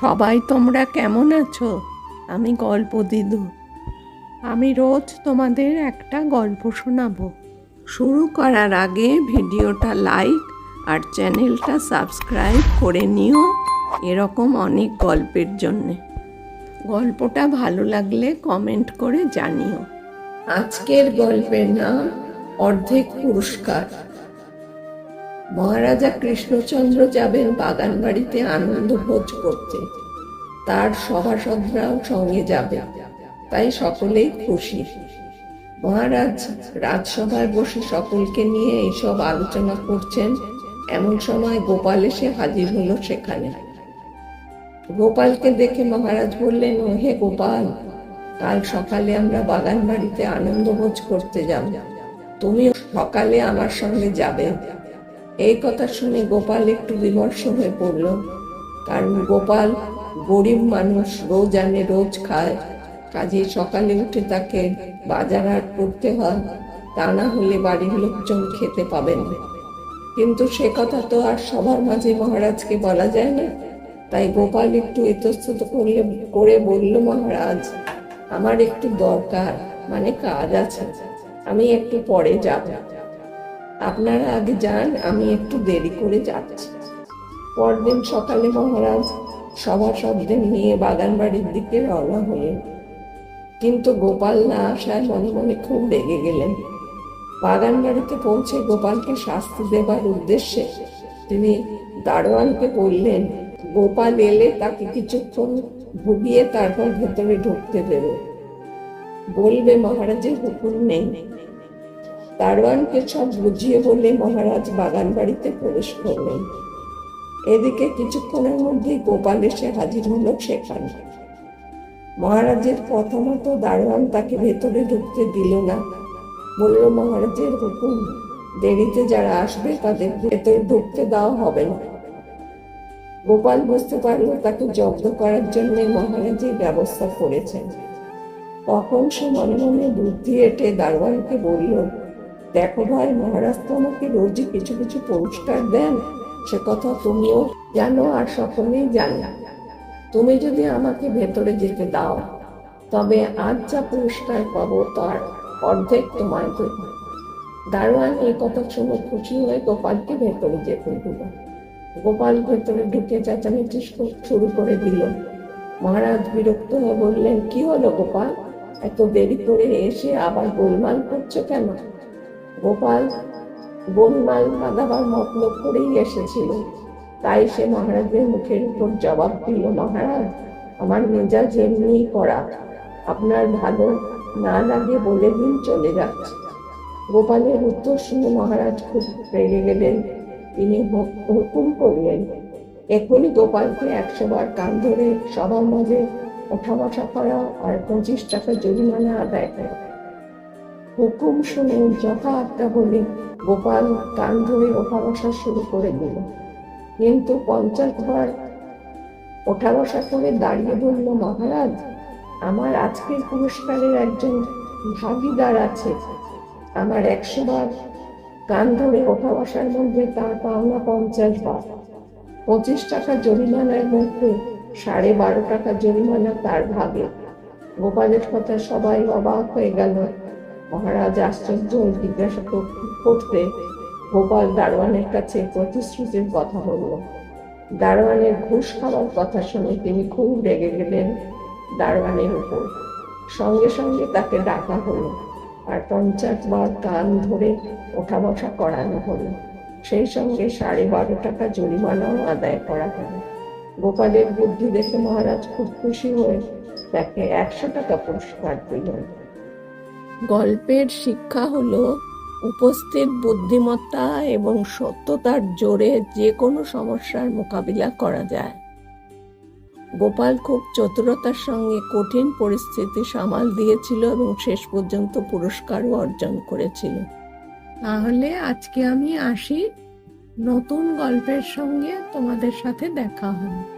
সবাই তোমরা কেমন আছো? আমি গল্প দিদু। আমি রোজ তোমাদের একটা গল্প শোনাবো। শুরু করার আগে ভিডিওটা লাইক আর চ্যানেলটা সাবস্ক্রাইব করে নিও এরকম অনেক গল্পের জন্যে। গল্পটা ভালো লাগলে কমেন্ট করে জানিও। আজকের গল্পের নাম অর্ধেক পুরস্কার। মহারাজা কৃষ্ণচন্দ্র যাবেন বাগান বাড়িতে আনন্দ ভোজ করতে। তার সভাসদরাও সঙ্গে যাবে। তাই সকলেই খুশি। মহারাজ, রাজসভায় বসে সকলকে নিয়ে এইসব আলোচনা করছেন। এমন সময় গোপাল এসে হাজির হলো সেখানে। গোপালকে দেখে মহারাজ বললেন ও হে গোপাল, কাল সকালে আমরা বাগান বাড়িতে আনন্দ ভোজ করতে যাব। তুমি সকালে আমার সঙ্গে যাবে। এই কথা শুনে গোপাল একটু বিমর্ষ হয়ে পড়ল। কারণ গোপাল গরিব মানুষ, রোজ আনে রোজ খায়। কাজে সকালে উঠে তাকে বাজার হাট করতে হয়। তা না হলে বাড়ির লোকজন খেতে পাবেন কিন্তু সে কথা তো আর সবার মাঝে মহারাজকে বলা যায় না। তাই গোপাল একটু ইতস্তত করলে, করে বলল, মহারাজ, আমার একটু দরকার মানে কাজ আছে। আমি একটু পরে যাব। আপনারা আগে যান, আমি একটু দেরি করে যাচ্ছি। পরদিন সকালে মহারাজ শব্দের নিয়ে বাগান বাড়ির দিকে রওনা হলেন। কিন্তু গোপাল না আসায় মনে মনে খুব রেগে গেলেন। বাগান বাড়িতে পৌঁছে গোপালকে শাস্তি দেবার উদ্দেশ্যে তিনি দারোয়ানকে বললেন, গোপাল এলে তাকে কিছুক্ষণ ভুগিয়ে তারপর ভেতরে ঢুকতে দেবে। বলবে মহারাজের হুকুম নেই। দারোয়ানকে সব বুঝিয়ে বলে মহারাজ বাগান বাড়িতে প্রবেশ করলেন। এদিকে কিছুক্ষণের মধ্যেই গোপাল এসে হাজির হলো সেখানে। মহারাজের প্রথমত দারোয়ান তাকে ভেতরে ঢুকতে দিল না। বলল, মহারাজের হুকুম, দেরিতে যারা আসবে তাদের ভেতরে ঢুকতে দেওয়া হবে না। গোপাল বুঝতে পারল তাকে জব্দ করার জন্য মহারাজের ব্যবস্থা করেছেন। তখন সে মনে মনে বুদ্ধি এঁটে দারোয়ানকে বলল দেখো ভাই, মহারাজ তো আমাকে রোজই কিছু কিছু পুরস্কার দেন। সে কথা তুমিও জানো আর সকলেই জানো। তুমি যদি আমাকে ভেতরে যেতে দাও, তবে আজ যা পুরস্কার পাবো তার অর্ধেক তোমায় দেব। দারোয়ান এই কথা শুনে খুশি হয়ে গোপালকে ভেতরে যেতে দিল। গোপাল ভেতরে ঢুকে চেঁচামেচি শুরু করে দিল। মহারাজ বিরক্ত হয়ে বললেন, কি হলো গোপাল? এত দেরি করে এসে আবার গোলমাল করছ কেন? গোপাল গোলমাল বাঁধাবার মতলব করেই এসেছিল। তাই সে মহারাজের মুখের উপর জবাব দিল, মহারাজ, আমার মেজাজ এমনিই করা আপনার ভালো না লাগে বলে দিন চলে যাচ্ছে। গোপালের উত্তর শুনে মহারাজ খুব রেগে গেলেন। তিনি হুকুম করলেন, এখনই গোপালকে একশো বার কান ধরে সবার মাঝে ওঠা বসা করা আর পঁচিশ টাকা জরিমানা আদায় করা। হুকুম শুনে যথা আটটা বলে গোপাল কান ধরে ওঠা বসা শুরু করে দিল। কিন্তু পঞ্চাশ বার ওঠা বসা করে দাঁড়িয়ে বলল, মহারাজ, আমার আজকের পুরস্কারের একজন ভাগিদার আছে। আমার একশো বার কান ধরে ওঠা বসার মধ্যে তার পাওনা পঞ্চাশ বার। পঁচিশ টাকা জরিমানার মধ্যে সাড়ে বারো টাকা জরিমানা তার ভাগে। গোপালের কথা সবাই অবাক হয়ে গেল। মহারাজ আশ্চর্য জিজ্ঞাসা করতে গোপাল দারোয়ানের কাছে প্রতিশ্রুতির কথা বলল। দারোয়ানের ঘুষ খাওয়ার কথা শুনে তিনি খুব রেগে গেলেন দারোয়ানের উপর। সঙ্গে সঙ্গে তাকে ডাকা হলো আর পঞ্চাশ বার কান ধরে ওঠা বসা করানো হলো। সেই সঙ্গে সাড়ে বারো টাকা জরিমানাও আদায় করা হলো। গোপালের বুদ্ধি দেখে মহারাজ খুব খুশি হয়ে তাকে একশো টাকা পুরস্কার দিলেন। গল্পের শিক্ষা হলো উপস্থিত বুদ্ধিমত্তা এবং সত্যতার জোরে যে কোনো সমস্যার মোকাবিলা করা যায়। গোপাল খুব চতুরতার সঙ্গে কঠিন পরিস্থিতি সামাল দিয়েছিল এবং শেষ পর্যন্ত পুরস্কারও অর্জন করেছিল। তাহলে আজকে আমি আসি। নতুন গল্পের সঙ্গে তোমাদের সাথে দেখা হবে।